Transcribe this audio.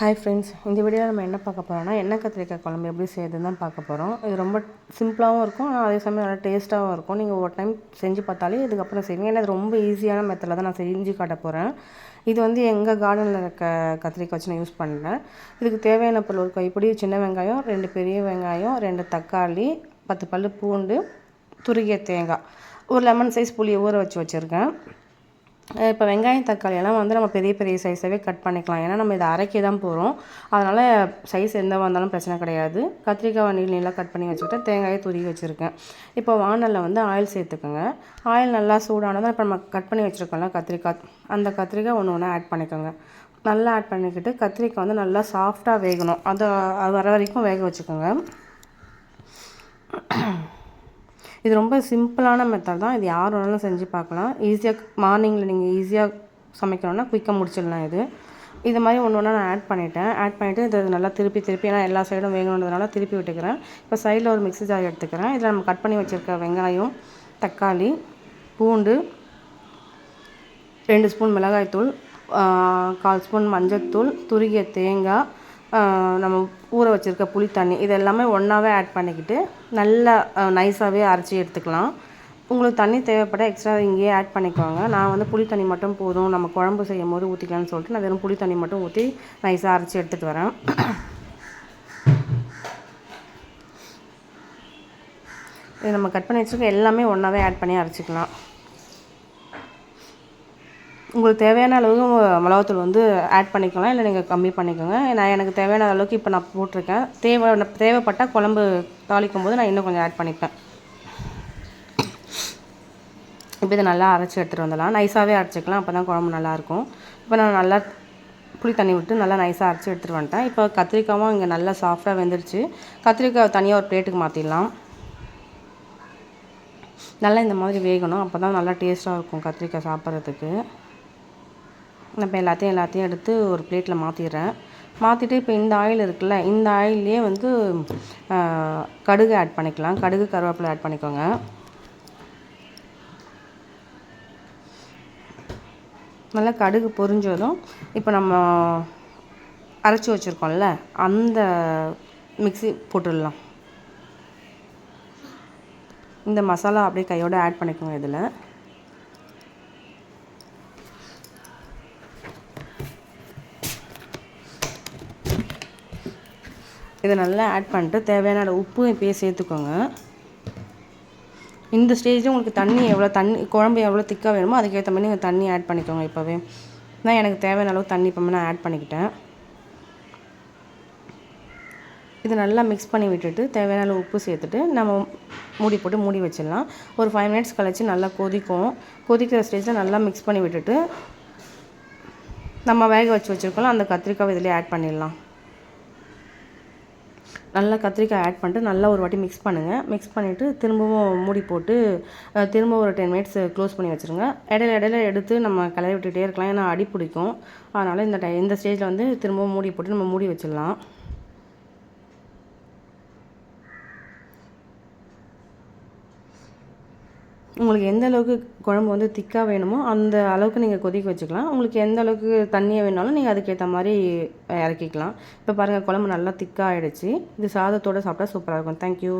Hi friends இந்த வீடியோவில் நம்ம என்ன பார்க்க போகிறோம்னா எண்ணெய் கத்திரிக்காய் குழம்பு எப்படி செய்யுதுன்னு தான் பார்க்க போகிறோம் இது ரொம்ப சிம்பிளாகவும் இருக்கும் ஆனால் அதே சமயம் நல்லா டேஸ்ட்டாகவும் இருக்கும். நீங்கள் ஒரு டைம் செஞ்சு பார்த்தாலே இதுக்கப்புறம் செய்வீங்க. ஏன்னா இது ரொம்ப ஈஸியான மெத்தடில் தான் நான் செஞ்சு காட்ட போகிறேன் இது வந்து எங்கள் கார்டனில் இருக்க கத்திரிக்காய் வச்சு நான் யூஸ் பண்ணுறேன் இதுக்கு தேவையான பொருள் ஒரு கைப்பிடி சின்ன வெங்காயம் ரெண்டு பெரிய வெங்காயம் ரெண்டு தக்காளி பத்து பல் பூண்டு துருகிய தேங்காய். ஒரு லெமன் சைஸ் புளியை ஊற வச்சு வச்சுருக்கேன். இப்போ வெங்காயம் தக்காளி எல்லாம் வந்து நம்ம பெரிய பெரிய சைஸாகவே கட் பண்ணிக்கலாம். ஏன்னா நம்ம இதை அரைக்க தான் போகிறோம் அதனால் சைஸ் எந்த வந்தாலும் பிரச்சனை கிடையாது. கத்திரிக்காய் நீள் நீளாக கட் பண்ணி வச்சுக்கிட்டு தேங்காயை துருவி வச்சுருக்கேன். இப்போ வானலில் வந்து ஆயில் சேர்த்துக்கோங்க. ஆயில் நல்லா சூடானதான் இப்போ நம்ம கட் பண்ணி வச்சுருக்கோம்ல கத்திரிக்காய். அந்த கத்திரிக்காய் ஒன்று ஒன்று ஆட் பண்ணிக்கோங்க. நல்லா ஆட் பண்ணிக்கிட்டு கத்திரிக்காய் வந்து நல்லா சாஃப்டாக வேகணும். அதை அது வர வரைக்கும் வேக வச்சுக்கோங்க. இது ரொம்ப சிம்பிளான மெத்தட் தான். இது யார் வேணாலும் செஞ்சு பார்க்கலாம். ஈஸியாக மார்னிங்கில் நீங்கள் ஈஸியாக சமைக்கணும்னா குயிக்காக முடிச்சிடலாம் இது. இது மாதிரி ஒன்று ஒன்றா நான் ஆட் பண்ணிவிட்டேன் ஆட் பண்ணிவிட்டு இதை நல்லா திருப்பி திருப்பி ஏன்னா எல்லா சைடும் வேகணுன்றதுனால திருப்பி விட்டுக்கிறேன். இப்போ சைடில் ஒரு மிக்ஸி ஜார் எடுத்துக்கிறேன். இதில் நம்ம கட் பண்ணி வச்சுருக்க வெங்காயம் தக்காளி பூண்டு ரெண்டு ஸ்பூன் மிளகாய்த்தூள் கால் ஸ்பூன் மஞ்சத்தூள் துருகிய தேங்காய் நம்ம ஊற வச்சுருக்க புளி தண்ணி இது எல்லாமே ஒன்றாவே ஆட் பண்ணிக்கிட்டு நல்லா நைஸாகவே அரைச்சி எடுத்துக்கலாம். உங்களுக்கு தண்ணி தேவைப்பட எக்ஸ்ட்ரா இங்கேயே ஆட் பண்ணிக்கோங்க. நான் வந்து புளி தண்ணி மட்டும் போதும். நம்ம குழம்பு செய்யும் போது ஊற்றிக்கலாம்னு சொல்லிட்டு நான் வெறும் புளி தண்ணி மட்டும் ஊற்றி நைஸாக அரைச்சி எடுத்துகிட்டு வரேன். இது நம்ம கட் பண்ணி வச்சுருக்க எல்லாமே ஒன்றாவே ஆட் பண்ணி அரைச்சிக்கலாம். உங்களுக்கு தேவையான அளவு மிளகாத்தூள் வந்து ஆட் பண்ணிக்கலாம் இல்லை நீங்கள் கம்மி பண்ணிக்கோங்க. நான் எனக்கு தேவையான அளவுக்கு இப்போ நான் போட்டிருக்கேன். தேவை தேவைப்பட்டால் குழம்பு தாளிக்கும் போது நான் இன்னும் கொஞ்சம் ஆட் பண்ணிப்பேன். இப்போ இதை நல்லா அரைச்சி எடுத்துகிட்டு வந்துடலாம். நைஸாகவே அரைச்சிக்கலாம். அப்போ தான் குழம்பு நல்லாயிருக்கும். இப்போ நான் நல்லா புளி தண்ணி விட்டு நல்லா நைஸாக அரைச்சி எடுத்துகிட்டு வந்துட்டேன். இப்போ கத்திரிக்காயும் இங்கே நல்லா சாஃப்டாக வெந்துருச்சு. கத்திரிக்காய் தனியாக ஒரு பிளேட்டுக்கு மாற்றிடலாம் நல்லா இந்த மாதிரி வேகணும். அப்போ தான் நல்லா டேஸ்ட்டாக இருக்கும் கத்திரிக்காய் சாப்பிட்றதுக்கு. இப்போ எல்லாத்தையும் எல்லாத்தையும் எடுத்து ஒரு பிளேட்டில் மாற்றிடுறேன் மாற்றிட்டு இப்போ இந்த ஆயில் இருக்குல்ல இந்த ஆயிலே வந்து கடுகு ஆட் பண்ணிக்கலாம். கடுகு கருவேப்பிலை ஆட் பண்ணிக்கோங்க. நல்லா கடுகு பொரிஞ்சதும் இப்போ நம்ம அரைச்சி வச்சுருக்கோம்ல அந்த மிக்சி போட்டுடலாம். இந்த மசாலா அப்படியே கையோடு ஆட் பண்ணிக்கோங்க இதில். இதை நல்லா ஆட் பண்ணிட்டு தேவையான உப்பு இப்போயே சேர்த்துக்கோங்க. இந்த ஸ்டேஜில் உங்களுக்கு தண்ணி எவ்வளோ தண்ணி குழம்பு எவ்வளோ திக்காக வேணுமோ அதுக்கேற்ற மாதிரி நீங்கள் தண்ணி ஆட் பண்ணிக்கோங்க இப்போவே. நான் எனக்கு தேவையான அளவு தண்ணி இப்போ நான் ஆட் பண்ணிக்கிட்டேன். இது நல்லா மிக்ஸ் பண்ணி விட்டுட்டு தேவையான அளவு உப்பு சேர்த்துட்டு நம்ம மூடி போட்டு மூடி வச்சிடலாம். ஒரு ஃபைவ் மினிட்ஸ் கழித்து நல்லா கொதிக்கும். கொதிக்கிற ஸ்டேஜில் நல்லா மிக்ஸ் பண்ணி விட்டுட்டு நம்ம வேக வச்சு வச்சுருக்கோம்ல அந்த கத்திரிக்காய் இதிலே ஆட் பண்ணிடலாம். நல்லா கத்திரிக்காய் ஆட் பண்ணிட்டு நல்லா ஒரு வாட்டி மிக்ஸ் பண்ணுங்கள் மிக்ஸ் பண்ணிவிட்டு திரும்பவும் மூடி போட்டு திரும்ப ஒரு டென் மினிட்ஸ் க்ளோஸ் பண்ணி வச்சுருங்க. இடையில இடையில எடுத்து நம்ம கிளறி விட்டுகிட்டே இருக்கலாம். ஏன்னா அடி பிடிக்கும். அதனால் இந்த டை இந்த ஸ்டேஜில் வந்து திரும்பவும் மூடி போட்டு நம்ம மூடி வச்சிடலாம். உங்களுக்கு எந்த அளவுக்கு குழம்பு வந்து திக்காக வேணுமோ அந்த அளவுக்கு நீங்கள் கொதிக்க வச்சுக்கலாம். உங்களுக்கு எந்த அளவுக்கு தண்ணியை வேணாலும் நீங்கள் அதுக்கேற்ற மாதிரி இறக்கிக்கலாம். இப்போ பாருங்கள் குழம்பு நல்லா திக்காக ஆகிடுச்சு இது சாதத்தோடு சாப்பிட்டா சூப்பராக இருக்கும். தேங்க்யூ